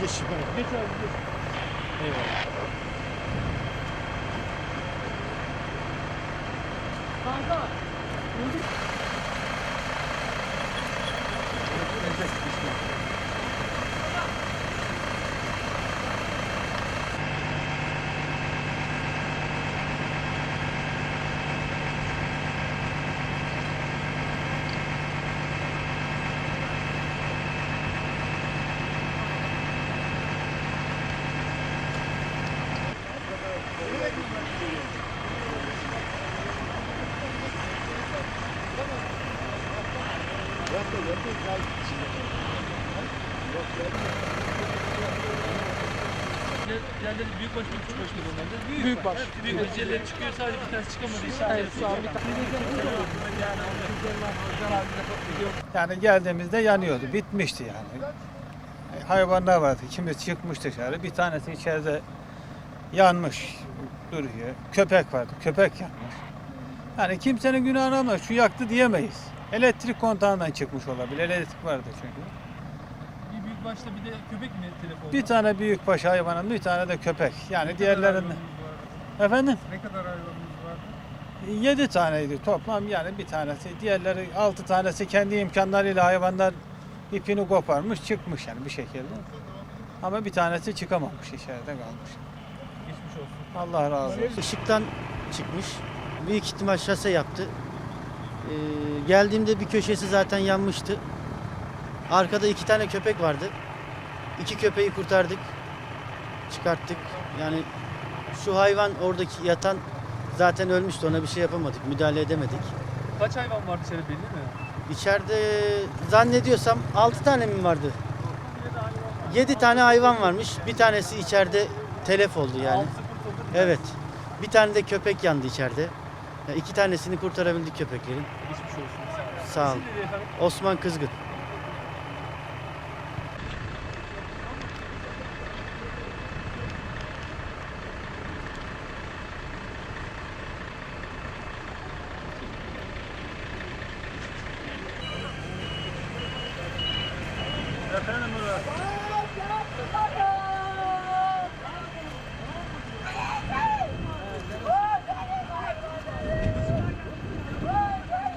Geç abi geç. Eyvallah. Kanka. Yerleri büyük baş? Büyük, Büyük çıkıyor sadece Yani geldiğimizde yanıyordu. Bitmişti yani. Hayvanlar vardı. Kimi çıkmış dışarı. Bir tanesi içeride yanmış duruyor. Köpek vardı. Köpek yanmış. Yani kimsenin günahını almaz. Şu yaktı diyemeyiz. Elektrik kontağından çıkmış olabilir. Elektrik vardı çünkü. Bir büyük başta bir de köpek mi telefonda? Bir tane büyükbaş hayvanın, bir tane de köpek. Yani diğerlerinden. Efendim? Ne kadar hayvanınız vardı? Yedi taneydi toplam yani bir tanesi. Diğerleri altı tanesi kendi imkanlarıyla hayvanlar ipini koparmış çıkmış yani bir şekilde. Ama bir tanesi çıkamamış içeride kalmış. Geçmiş olsun. Allah razı olsun. Işıktan çıkmış. Büyük ihtimal şase yaptı. Ee, geldiğimde bir köşesi zaten yanmıştı. Arkada iki tane köpek vardı. İki köpeği kurtardık. Çıkarttık. Yani şu hayvan oradaki yatan zaten ölmüştü. Ona bir şey yapamadık. Müdahale edemedik. Kaç hayvan vardı içeride belli mi? İçeride zannediyorsam 6 tane mi vardı? 7 tane hayvan varmış. Bir tanesi içeride telef oldu yani. Evet. Bir tane de köpek yandı içeride. Ya iki tanesini kurtarabildik köpeklerin. Geçmiş olsun. Sağ ol. Osman Kızgın. Efendim